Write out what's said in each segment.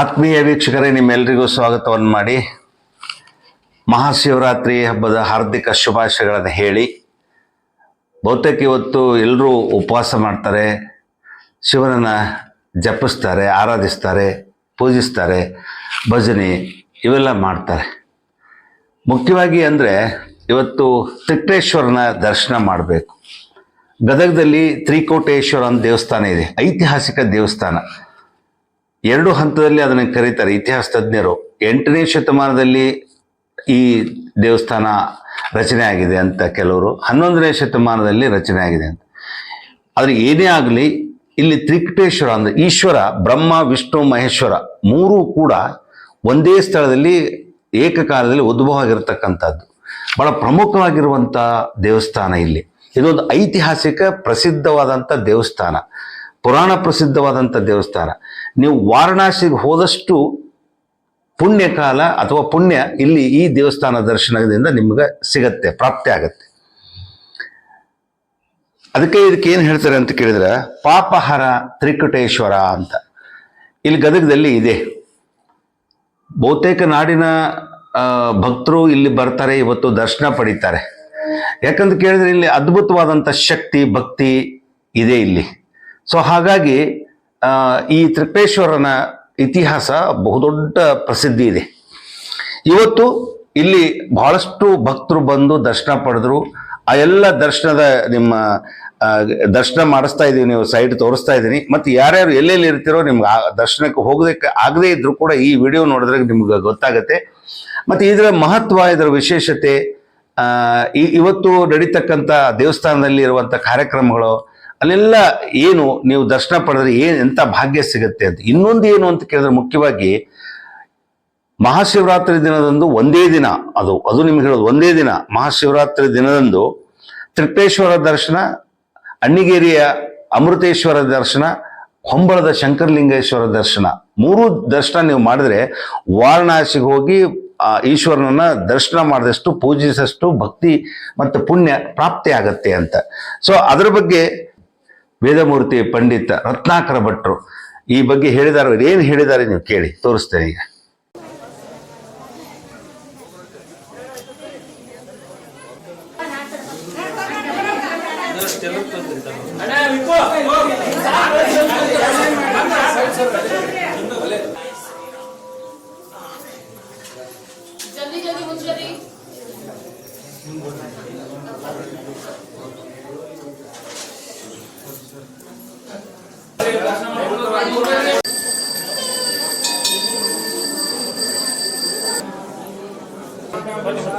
ಆತ್ಮೀಯ ವೀಕ್ಷಕರೇ ನಿಮ್ಮೆಲ್ಲರಿಗೂ ಸ್ವಾಗತವನ್ನು ಮಾಡಿ ಮಹಾಶಿವರಾತ್ರಿ ಹಬ್ಬದ ಹಾರ್ದಿಕ ಶುಭಾಶಯಗಳನ್ನು ಹೇಳಿ, ಬಹುತೇಕ ಇವತ್ತು ಎಲ್ಲರೂ ಉಪವಾಸ ಮಾಡ್ತಾರೆ, ಶಿವನನ್ನು ಜಪಿಸ್ತಾರೆ, ಆರಾಧಿಸ್ತಾರೆ, ಪೂಜಿಸ್ತಾರೆ, ಭಜನೆ ಇವೆಲ್ಲ ಮಾಡ್ತಾರೆ. ಮುಖ್ಯವಾಗಿ ಅಂದರೆ ಇವತ್ತು ತಿಟ್ಟೇಶ್ವರನ ದರ್ಶನ ಮಾಡಬೇಕು. ಗದಗದಲ್ಲಿ ತ್ರಿಕೋಟೇಶ್ವರ ದೇವಸ್ಥಾನ ಇದೆ, ಐತಿಹಾಸಿಕ ದೇವಸ್ಥಾನ. ಎರಡು ಹಂತದಲ್ಲಿ ಅದನ್ನು ಕರೀತಾರೆ ಇತಿಹಾಸ ತಜ್ಞರು ಎಂಟನೇ ಶತಮಾನದಲ್ಲಿ ಈ ದೇವಸ್ಥಾನ ರಚನೆ ಆಗಿದೆ ಅಂತ ಕೆಲವರು, ಹನ್ನೊಂದನೇ ಶತಮಾನದಲ್ಲಿ ರಚನೆ ಆಗಿದೆ ಅಂತ. ಆದರೆ ಏನೇ ಆಗಲಿ, ಇಲ್ಲಿ ತ್ರಿಕಟೇಶ್ವರ ಅಂದರೆ ಈಶ್ವರ, ಬ್ರಹ್ಮ, ವಿಷ್ಣು, ಮಹೇಶ್ವರ ಮೂರೂ ಕೂಡ ಒಂದೇ ಸ್ಥಳದಲ್ಲಿ ಏಕಕಾಲದಲ್ಲಿ ಉದ್ಭವ ಆಗಿರತಕ್ಕಂಥದ್ದು ಬಹಳ ಪ್ರಮುಖವಾಗಿರುವಂಥ ದೇವಸ್ಥಾನ ಇಲ್ಲಿ. ಇದೊಂದು ಐತಿಹಾಸಿಕ ಪ್ರಸಿದ್ಧವಾದಂಥ ದೇವಸ್ಥಾನ. ಪುರಾಣ ಪ್ರಸಿದ್ಧವಾದಂಥ ದೇವಸ್ಥಾನ. ನೀವು ವಾರಣಾಸಿಗೆ ಹೋದಷ್ಟು ಪುಣ್ಯಕಾಲ ಅಥವಾ ಪುಣ್ಯ ಇಲ್ಲಿ ಈ ದೇವಸ್ಥಾನ ದರ್ಶನದಿಂದ ನಿಮ್ಗೆ ಸಿಗತ್ತೆ, ಪ್ರಾಪ್ತಿ ಆಗತ್ತೆ. ಅದಕ್ಕೆ ಇದಕ್ಕೆ ಏನು ಹೇಳ್ತಾರೆ ಅಂತ ಕೇಳಿದ್ರೆ, ಪಾಪಹರ ತ್ರಿಕುಟೇಶ್ವರ ಅಂತ. ಇಲ್ಲಿ ಗದಗದಲ್ಲಿ ಇದೆ. ಬಹುತೇಕ ನಾಡಿನ ಭಕ್ತರು ಇಲ್ಲಿ ಬರ್ತಾರೆ, ಇವತ್ತು ದರ್ಶನ ಪಡಿತಾರೆ. ಯಾಕಂತ ಕೇಳಿದ್ರೆ ಇಲ್ಲಿ ಅದ್ಭುತವಾದಂಥ ಶಕ್ತಿ, ಭಕ್ತಿ ಇದೆ ಇಲ್ಲಿ. ಸೊ ಹಾಗಾಗಿ ಈ ತ್ರಿಪೇಶ್ವರನ ಇತಿಹಾಸ ಬಹುದೊಡ್ಡ ಪ್ರಸಿದ್ಧಿ ಇದೆ. ಇವತ್ತು ಇಲ್ಲಿ ಬಹಳಷ್ಟು ಭಕ್ತರು ಬಂದು ದರ್ಶನ ಪಡೆದ್ರು. ಆ ಎಲ್ಲ ದರ್ಶನದ ನಿಮ್ಮ ದರ್ಶನ ಮಾಡಿಸ್ತಾ ಇದ್ದೀವಿ ನೀವು ಸೈಟ್ ತೋರಿಸ್ತಾ ಇದ್ದೀನಿ ಮತ್ತು ಯಾರ್ಯಾರು ಎಲ್ಲೆಲ್ಲಿ ಇರ್ತೀರೋ ನಿಮ್ಗೆ ಆ ದರ್ಶನಕ್ಕೆ ಹೋಗೋದಕ್ಕೆ ಆಗದೇ ಇದ್ರೂ ಕೂಡ ಈ ವಿಡಿಯೋ ನೋಡಿದ್ರೆ ನಿಮ್ಗೆ ಗೊತ್ತಾಗುತ್ತೆ. ಮತ್ತು ಇದರ ಮಹತ್ವ, ಇದರ ವಿಶೇಷತೆ ಇವತ್ತು ನಡೀತಕ್ಕಂಥ ದೇವಸ್ಥಾನದಲ್ಲಿ ಇರುವಂಥ ಕಾರ್ಯಕ್ರಮಗಳು ಅಲ್ಲೆಲ್ಲ ಏನು ನೀವು ದರ್ಶನ ಪಡೆದ್ರೆ ಏನು ಎಂಥ ಭಾಗ್ಯ ಸಿಗುತ್ತೆ ಅಂತ. ಇನ್ನೊಂದು ಏನು ಅಂತ ಕೇಳಿದ್ರೆ ಮುಖ್ಯವಾಗಿ ಮಹಾಶಿವರಾತ್ರಿ ದಿನದಂದು ಒಂದೇ ದಿನ ಅದು ಅದು ನಿಮ್ಗೆ ಹೇಳೋದು ಒಂದೇ ದಿನ ಮಹಾಶಿವರಾತ್ರಿ ದಿನದಂದು ತ್ರಿಪೇಶ್ವರ ದರ್ಶನ, ಅಣ್ಣಿಗೇರಿಯ ಅಮೃತೇಶ್ವರ ದರ್ಶನ, ಹೊಂಬಳದ ಶಂಕರಲಿಂಗೇಶ್ವರ ದರ್ಶನ. ಮೂರು ದರ್ಶನ ನೀವು ಮಾಡಿದ್ರೆ ವಾರಣಾಸಿಗೆ ಹೋಗಿ, ಆ, ಈಶ್ವರನನ್ನ ದರ್ಶನ ಮಾಡಿದಷ್ಟು, ಪೂಜಿಸಷ್ಟು ಭಕ್ತಿ ಮತ್ತು ಪುಣ್ಯ ಪ್ರಾಪ್ತಿ ಆಗತ್ತೆ ಅಂತ. ಸೊ ಅದರ ಬಗ್ಗೆ ವೇದಮೂರ್ತಿ ಪಂಡಿತ ರತ್ನಾಕರ ಭಟ್ರು ಈ ಬಗ್ಗೆ ಹೇಳಿದಾರ. ಏನು ಹೇಳಿದ್ದಾರೆ ನೀವು ಕೇಳಿ ತೋರಿಸ್ತೇನೆ ಈಗ.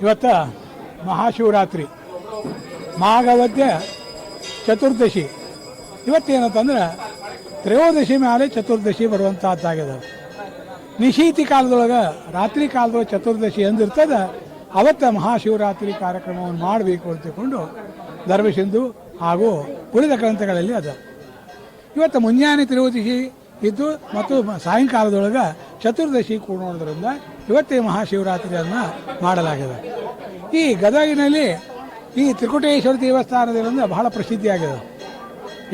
ಇವತ್ತ ಮಹಾಶಿವರಾತ್ರಿ. ಮಾಘವದ್ಯ ಚತುರ್ದಶಿ. ಇವತ್ತೇನಂತಂದ್ರೆ ತ್ರಯೋದಶಿ ಮೇಲೆ ಚತುರ್ದಶಿ ಬರುವಂತಹದ್ದಾಗಿದೆ. ನಿಶೀತಿ ಕಾಲದೊಳಗೆ ರಾತ್ರಿ ಕಾಲದೊಳಗೆ ಚತುರ್ದಶಿ ಎಂದಿರ್ತದ ಅವತ್ತ ಮಹಾಶಿವರಾತ್ರಿ ಕಾರ್ಯಕ್ರಮವನ್ನು ಮಾಡಬೇಕು ಅಂತಕೊಂಡು ಧರ್ಮಸಿಂಧು ಹಾಗೂ ಉಳಿದ ಗ್ರಂಥಗಳಲ್ಲಿ ಅದ. ಇವತ್ತು ಮುಂಜಾನೆ ತ್ರಯೋದಶಿ ಇದ್ದು ಮತ್ತು ಸಾಯಂಕಾಲದೊಳಗೆ ಚತುರ್ದಶಿ ಕೂಡೋದ್ರಿಂದ ಇವತ್ತೇ ಮಹಾಶಿವರಾತ್ರಿಯನ್ನು ಮಾಡಲಾಗಿದೆ. ಈ ಗದಗಿನಲ್ಲಿ ಈ ತ್ರಿಕುಟೇಶ್ವರ ದೇವಸ್ಥಾನದಿಂದ ಬಹಳ ಪ್ರಸಿದ್ಧಿಯಾಗಿದೆ.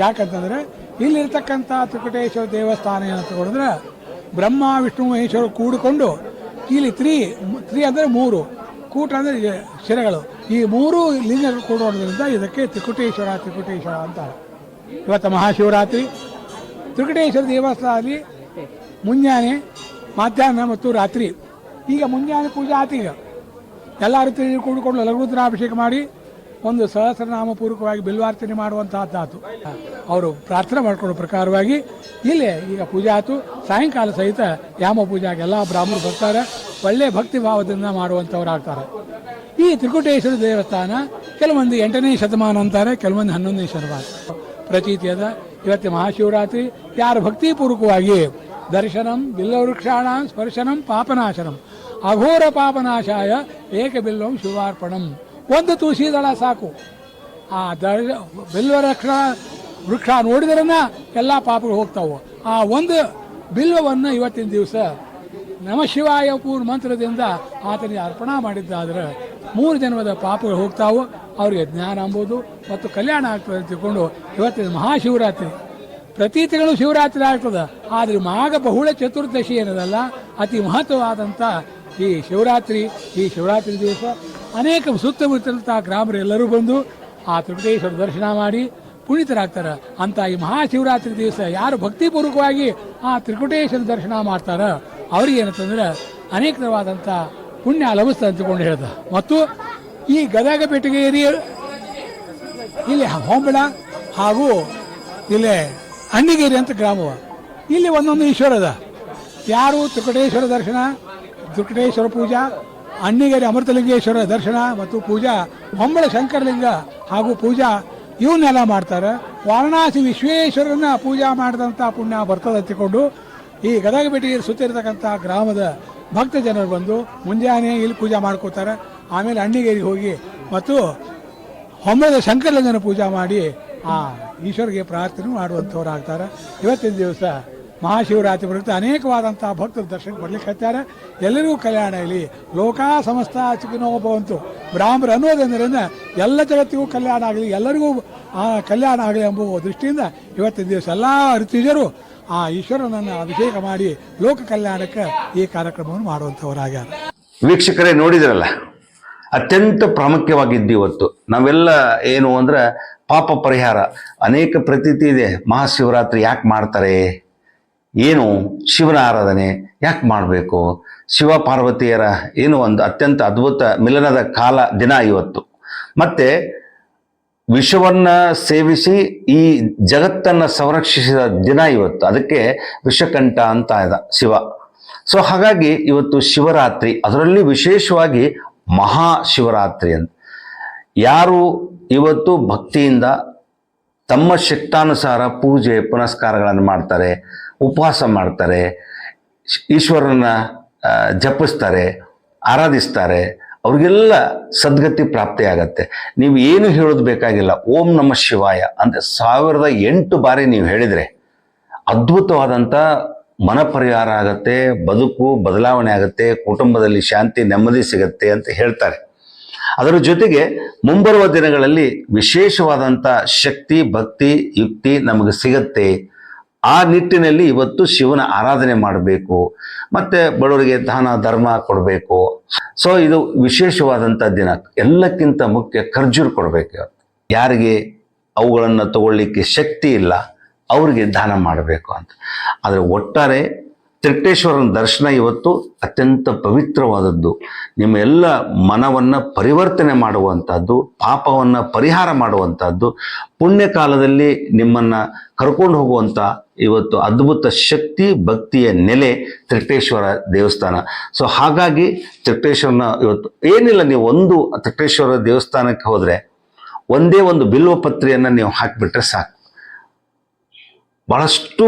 ಯಾಕಂತಂದ್ರೆ ಇಲ್ಲಿರ್ತಕ್ಕಂಥ ತ್ರಿಕುಟೇಶ್ವರ ದೇವಸ್ಥಾನ ಏನಂತ ತಗೊಂಡ್ರೆ ಬ್ರಹ್ಮ, ವಿಷ್ಣು, ಮಹೇಶ್ವರ ಕೂಡಿಕೊಂಡು ಇಲ್ಲಿ ತ್ರೀ ತ್ರೀ ಅಂದರೆ ಮೂರು ಕೂಟ ಅಂದರೆ ಶಿರಗಳು. ಈ ಮೂರು ಲಿಂಗಗಳು ಕೂಡೋದ್ರಿಂದ ಇದಕ್ಕೆ ತ್ರಿಕುಟೇಶ್ವರ ತ್ರಿಕುಟೇಶ್ವರ ಅಂತಾರೆ ಇವತ್ತು ಮಹಾಶಿವರಾತ್ರಿ. ತ್ರಿಕುಟೇಶ್ವರ ದೇವಸ್ಥಾನದಲ್ಲಿ ಮುಂಜಾನೆ, ಮಧ್ಯಾಹ್ನ ಮತ್ತು ರಾತ್ರಿ. ಈಗ ಮುಂಜಾನೆ ಪೂಜೆ ಆತು ಈಗ. ಎಲ್ಲರೂ ತಿರುಗಿ ಕೂಡಿಕೊಂಡು ಲಘುರುದ್ರಾಭಿಷೇಕ ಮಾಡಿ ಒಂದು ಸಹಸ್ರನಾಮ ಪೂರ್ವಕವಾಗಿ ಬಿಲ್ವಾರ್ಚನೆ ಮಾಡುವಂತಹದ್ದಾತು ಅವರು ಪ್ರಾರ್ಥನೆ ಮಾಡಿಕೊಳ್ಳೋ ಪ್ರಕಾರವಾಗಿ ಇಲ್ಲೇ ಈಗ ಪೂಜೆ ಆತು ಸಾಯಂಕಾಲ ಸಹಿತ ಯಾಮ ಪೂಜೆಗೆ ಎಲ್ಲ ಬ್ರಾಹ್ಮಣರು ಬರ್ತಾರೆ. ಒಳ್ಳೆ ಭಕ್ತಿ ಭಾವದಿಂದ ಮಾಡುವಂಥವ್ರು ಆಗ್ತಾರೆ. ಈ ತ್ರಿಕುಟೇಶ್ವರ ದೇವಸ್ಥಾನ ಕೆಲವೊಂದು ಎಂಟನೇ ಶತಮಾನ ಅಂತಾರೆ, ಕೆಲವೊಂದು ಹನ್ನೊಂದನೇ ಶತಮಾನ. ಪ್ರತೀತಿ ಅದ ಇವತ್ತು ಮಹಾಶಿವರಾತ್ರಿ, ಯಾರು ಭಕ್ತಿಪೂರ್ವಕವಾಗಿ ದರ್ಶನಂ, ಬಿಲ್ಲವೃಕ್ಷಾಣ, ಸ್ಪರ್ಶನಂ, ಪಾಪನಾಶನಂ, ಅಘೋರ ಪಾಪನಾಶಾಯ ಏಕಬಿಲ್ಲಂ ಶಿವಾರ್ಪಣಂ. ಒಂದು ತುಳಸಿ ದಳ ಸಾಕು. ಆ ದ ಬಿಲ್ವ ರಕ್ಷ ವೃಕ್ಷ ನೋಡಿದ್ರನ್ನ ಎಲ್ಲ ಪಾಪಗಳು ಹೋಗ್ತಾವೆ. ಆ ಒಂದು ಬಿಲ್ವವನ್ನು ಇವತ್ತಿನ ದಿವಸ ನಮ ಶಿವಾಯ ಪೂರ್ ಮಂತ್ರದಿಂದ ಆತನಿಗೆ ಅರ್ಪಣಾ ಮಾಡಿದ್ದಾದ್ರೆ ಮೂರು ಜನ್ಮದ ಪಾಪಗಳು ಹೋಗ್ತಾವು. ಅವರಿಗೆ ಜ್ಞಾನ ಅಂಬೋದು ಮತ್ತು ಕಲ್ಯಾಣ ಆಗ್ತದೆ ಅಂತ ತಿಳ್ಕೊಂಡು ಇವತ್ತಿನ ಮಹಾಶಿವರಾತ್ರಿ. ಪ್ರತಿ ತಿಂಗಳು ಶಿವರಾತ್ರಿ ಆಗ್ತದೆ. ಆದರೆ ಮಾಘ ಬಹುಳ ಚತುರ್ದಶಿ ಏನದಲ್ಲ? ಅತಿ ಮಹತ್ವವಾದಂಥ ಈ ಶಿವರಾತ್ರಿ ಈ ಶಿವರಾತ್ರಿ ದಿವಸ ಅನೇಕ ಸುತ್ತಮುತ್ತಲಂತಹ ಗ್ರಾಮರು ಎಲ್ಲರೂ ಬಂದು ಆ ತ್ರಿಕುಟೇಶ್ವರ ದರ್ಶನ ಮಾಡಿ ಪುನೀತರಾಗ್ತಾರೆ. ಅಂತ ಈ ಮಹಾಶಿವರಾತ್ರಿ ದಿವಸ ಯಾರು ಭಕ್ತಿಪೂರ್ವಕವಾಗಿ ಆ ತ್ರಿಕುಟೇಶ್ವರ ದರ್ಶನ ಮಾಡ್ತಾರ ಅವ್ರಿಗೆ ಏನಂತಂದ್ರೆ ಅನೇಕವಾದಂಥ ಪುಣ್ಯ ಲಭಿಸ್ತದೆ ಅಂತಕೊಂಡು ಹೇಳ್ದ. ಮತ್ತು ಈ ಗದಗ ಏರಿಯ ಇಲ್ಲಿ ಹೊಂಬಳ ಹಾಗೂ ಇಲ್ಲಿ ಅಣ್ಣಿಗೇರಿ ಅಂತ ಗ್ರಾಮವ. ಇಲ್ಲಿ ಒಂದೊಂದು ಈಶ್ವರ ಅದ. ಯಾರು ತ್ರಿಕಟೇಶ್ವರ ದರ್ಶನ, ತ್ರಿಕಟೇಶ್ವರ ಪೂಜಾ ಅಣ್ಣಿಗೇರಿ ಅಮೃತಲಿಂಗೇಶ್ವರ ದರ್ಶನ ಮತ್ತು ಪೂಜಾ ಹೊಂಬಳ ಶಂಕರಲಿಂಗ ಹಾಗೂ ಪೂಜಾ ಇವನ್ನೆಲ್ಲ ಮಾಡ್ತಾರೆ. ವಾರಣಾಸಿ ವಿಶ್ವೇಶ್ವರನ ಪೂಜಾ ಮಾಡಿದಂಥ ಪುಣ್ಯ ಬರ್ತದೆ ಅಂತಿಕೊಂಡು ಈ ಗದಗ ಬೆಟ್ಟಿಗೆ ಸುತ್ತಿರ್ತಕ್ಕಂಥ ಗ್ರಾಮದ ಭಕ್ತ ಜನರು ಬಂದು ಮುಂಜಾನೆ ಇಲ್ಲಿ ಪೂಜೆ ಮಾಡ್ಕೋತಾರೆ. ಆಮೇಲೆ ಅಣ್ಣಿಗೇರಿಗೆ ಹೋಗಿ ಮತ್ತು ಹೊಮ್ಮದ ಶಂಕರಲಿಂಗನ ಪೂಜೆ ಮಾಡಿ ಆ ಈಶ್ವರಿಗೆ ಪ್ರಾರ್ಥನೆ ಮಾಡುವಂಥವ್ರು ಆಗ್ತಾರೆ ಇವತ್ತಿನ ದಿವಸ ಮಹಾಶಿವರಾತ್ರಿ ಪ್ರಯುಕ್ತ ಅನೇಕವಾದಂಥ ಭಕ್ತರು ದರ್ಶನಕ್ಕೆ ಬರ್ಲಿಕ್ಕೆ ಹತ್ತಾರೆ ಎಲ್ಲರಿಗೂ ಕಲ್ಯಾಣ ಇಲ್ಲಿ. ಲೋಕಾ ಸಮಸ್ತ ಚಿಕ್ಕನೋ ಭವಂತು. ಬ್ರಾಹ್ಮರು ಅನ್ನೋದಂದ್ರಿಂದ ಎಲ್ಲ ಜಗತ್ತಿಗೂ ಕಲ್ಯಾಣ ಆಗಲಿ, ಎಲ್ಲರಿಗೂ ಕಲ್ಯಾಣ ಆಗಲಿ ಎಂಬುವ ದೃಷ್ಟಿಯಿಂದ ಇವತ್ತಿನ ದಿವಸ ಎಲ್ಲ ಋತುಜರು ಆ ಈಶ್ವರನನ್ನು ಅಭಿಷೇಕ ಮಾಡಿ ಲೋಕ ಕಲ್ಯಾಣಕ್ಕೆ ಈ ಕಾರ್ಯಕ್ರಮವನ್ನು ಮಾಡುವಂಥವರಾಗ್ಯಾರ. ವೀಕ್ಷಕರೇ, ನೋಡಿದ್ರಲ್ಲ? ಅತ್ಯಂತ ಪ್ರಾಮುಖ್ಯವಾಗಿದ್ದು ಇವತ್ತು ನಾವೆಲ್ಲ ಏನು ಅಂದ್ರೆ ಪಾಪ ಪರಿಹಾರ. ಅನೇಕ ಪ್ರತೀತಿ ಇದೆ. ಮಹಾಶಿವರಾತ್ರಿ ಯಾಕೆ ಮಾಡ್ತಾರೆ? ಏನು? ಶಿವನ ಆರಾಧನೆ ಯಾಕೆ ಮಾಡಬೇಕು? ಶಿವ ಪಾರ್ವತಿಯರ ಏನು ಒಂದು ಅತ್ಯಂತ ಅದ್ಭುತ ಮಿಲನದ ಕಾಲ ದಿನ ಇವತ್ತು. ಮತ್ತೆ ವಿಷವನ್ನ ಸೇವಿಸಿ ಈ ಜಗತ್ತನ್ನ ಸಂರಕ್ಷಿಸಿದ ದಿನ ಇವತ್ತು. ಅದಕ್ಕೆ ವಿಷಕಂಠ ಅಂತ ಇದ ಶಿವ. ಸೊ ಹಾಗಾಗಿ ಇವತ್ತು ಶಿವರಾತ್ರಿ, ಅದರಲ್ಲಿ ವಿಶೇಷವಾಗಿ ಮಹಾಶಿವರಾತ್ರಿ ಅಂತ. ಯಾರು ಇವತ್ತು ಭಕ್ತಿಯಿಂದ ತಮ್ಮ ಶಕ್ತಾನುಸಾರ ಪೂಜೆ, ಪುನಸ್ಕಾರಗಳನ್ನು ಮಾಡ್ತಾರೆ, ಉಪವಾಸ ಮಾಡ್ತಾರೆ ಈಶ್ವರನ ಜಪಿಸ್ತಾರೆ, ಆರಾಧಿಸ್ತಾರೆ ಅವ್ರಿಗೆಲ್ಲ ಸದ್ಗತಿ ಪ್ರಾಪ್ತಿ ಪ್ರಾಪ್ತಿಯಾಗತ್ತೆ ನೀವು ಏನು ಹೇಳೋದು ಬೇಕಾಗಿಲ್ಲ. ಓಂ ನಮ ಶಿವಾಯ ಅಂತ ಸಾವಿರದ ಎಂಟು ಬಾರಿ ನೀವು ಹೇಳಿದರೆ ಅದ್ಭುತವಾದಂಥ ಮನ ಪರಿಹಾರ ಆಗತ್ತೆ, ಬದುಕು ಬದಲಾವಣೆ ಆಗುತ್ತೆ, ಕುಟುಂಬದಲ್ಲಿ ಶಾಂತಿ, ನೆಮ್ಮದಿ ಸಿಗತ್ತೆ ಅಂತ ಹೇಳ್ತಾರೆ. ಅದರ ಜೊತೆಗೆ ಮುಂಬರುವ ದಿನಗಳಲ್ಲಿ ವಿಶೇಷವಾದಂಥ ಶಕ್ತಿ, ಭಕ್ತಿ, ಯುಕ್ತಿ ನಮಗೆ ಸಿಗತ್ತೆ. ಆ ನಿಟ್ಟಿನಲ್ಲಿ ಇವತ್ತು ಶಿವನ ಆರಾಧನೆ ಮಾಡಬೇಕು, ಮತ್ತೆ ಬಡವರಿಗೆ ದಾನ, ಧರ್ಮ ಕೊಡಬೇಕು. ಸೊ ಇದು ವಿಶೇಷವಾದಂಥ ದಿನ. ಎಲ್ಲಕ್ಕಿಂತ ಮುಖ್ಯ ಖರ್ಜೂರ್ ಕೊಡಬೇಕು ಯಾರಿಗೆ ಅವುಗಳನ್ನು ತಗೊಳ್ಳಿಕ್ಕೆ ಶಕ್ತಿ ಇಲ್ಲ, ಅವರಿಗೆ ದಾನ ಮಾಡಬೇಕು ಅಂತ. ಆದರೆ ಒಟ್ಟಾರೆ ತ್ರಿಕಟೇಶ್ವರನ ದರ್ಶನ ಇವತ್ತು ಅತ್ಯಂತ ಪವಿತ್ರವಾದದ್ದು. ನಿಮ್ಮ ಎಲ್ಲ ಮನವನ್ನು ಪರಿವರ್ತನೆ ಮಾಡುವಂಥದ್ದು ಪಾಪವನ್ನು ಪರಿಹಾರ ಮಾಡುವಂಥದ್ದು ಪುಣ್ಯ ಕಾಲದಲ್ಲಿ ನಿಮ್ಮನ್ನು ಕರ್ಕೊಂಡು ಹೋಗುವಂಥ ಇವತ್ತು ಅದ್ಭುತ ಶಕ್ತಿ, ಭಕ್ತಿಯ ನೆಲೆ ತ್ರಿಕ್ಟೇಶ್ವರ ದೇವಸ್ಥಾನ. ಸೊ ಹಾಗಾಗಿ ತ್ರಿಕ್ಟೇಶ್ವರನ ಇವತ್ತು ಏನಿಲ್ಲ ನೀವು ಒಂದು ತ್ರಿಕ್ಟೇಶ್ವರ ದೇವಸ್ಥಾನಕ್ಕೆ ಹೋದರೆ ಒಂದೇ ಒಂದು ಬಿಲ್ವ ಪತ್ರೆಯನ್ನು ನೀವು ಹಾಕಿಬಿಟ್ರೆ ಸಾಕು. ಬಹಳಷ್ಟು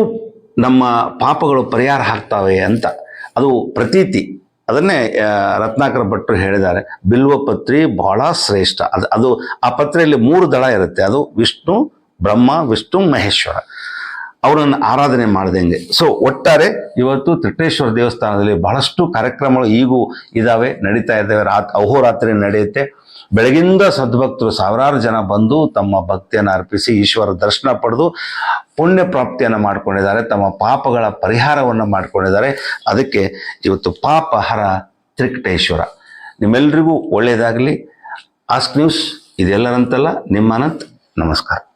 ನಮ್ಮ ಪಾಪಗಳು ಪರಿಹಾರ ಆಗ್ತಾವೆ ಅಂತ. ಅದು ಪ್ರತೀತಿ. ಅದನ್ನೇ ರತ್ನಾಕರ ಭಟ್ರು ಹೇಳಿದ್ದಾರೆ. ಬಿಲ್ವ ಪತ್ರಿ ಬಹಳ ಶ್ರೇಷ್ಠ. ಅದು ಅದು ಆ ಪತ್ರೆಯಲ್ಲಿ ಮೂರು ದಳ ಇರುತ್ತೆ. ಅದು ವಿಷ್ಣು, ಬ್ರಹ್ಮ, ವಿಷ್ಣು, ಮಹೇಶ್ವರ. ಅವರನ್ನು ಆರಾಧನೆ ಮಾಡಿದಂಗೆ ಸೊ ಒಟ್ಟಾರೆ ಇವತ್ತು ತ್ರಿಟೇಶ್ವರ ದೇವಸ್ಥಾನದಲ್ಲಿ ಬಹಳಷ್ಟು ಕಾರ್ಯಕ್ರಮಗಳು ಈಗೂ ಇದ್ದಾವೆ ನಡೀತಾ ಇದ್ದಾವೆ ರಾತ್, ಅಹೋರಾತ್ರಿ ನಡೆಯುತ್ತೆ. ಬೆಳಗಿಂದ ಸದ್ಭಕ್ತರು ಸಾವಿರಾರು ಜನ ಬಂದು ತಮ್ಮ ಭಕ್ತಿಯನ್ನು ಅರ್ಪಿಸಿ ಈಶ್ವರ ದರ್ಶನ ಪಡೆದು ಪುಣ್ಯ ಪ್ರಾಪ್ತಿಯನ್ನು ಮಾಡ್ಕೊಂಡಿದ್ದಾರೆ, ತಮ್ಮ ಪಾಪಗಳ ಪರಿಹಾರವನ್ನು ಮಾಡಿಕೊಂಡಿದ್ದಾರೆ. ಅದಕ್ಕೆ ಇವತ್ತು ಪಾಪಹರ ತ್ರಿಕಟೇಶ್ವರ. ನಿಮ್ಮೆಲ್ಲರಿಗೂ ಒಳ್ಳೆಯದಾಗಲಿ ಆಸ್ಕ್ ನ್ಯೂಸ್, ಇದೆಲ್ಲರಂತಲ್ಲ, ನಿಮ್ಮ ಅನಂತ್, ನಮಸ್ಕಾರ.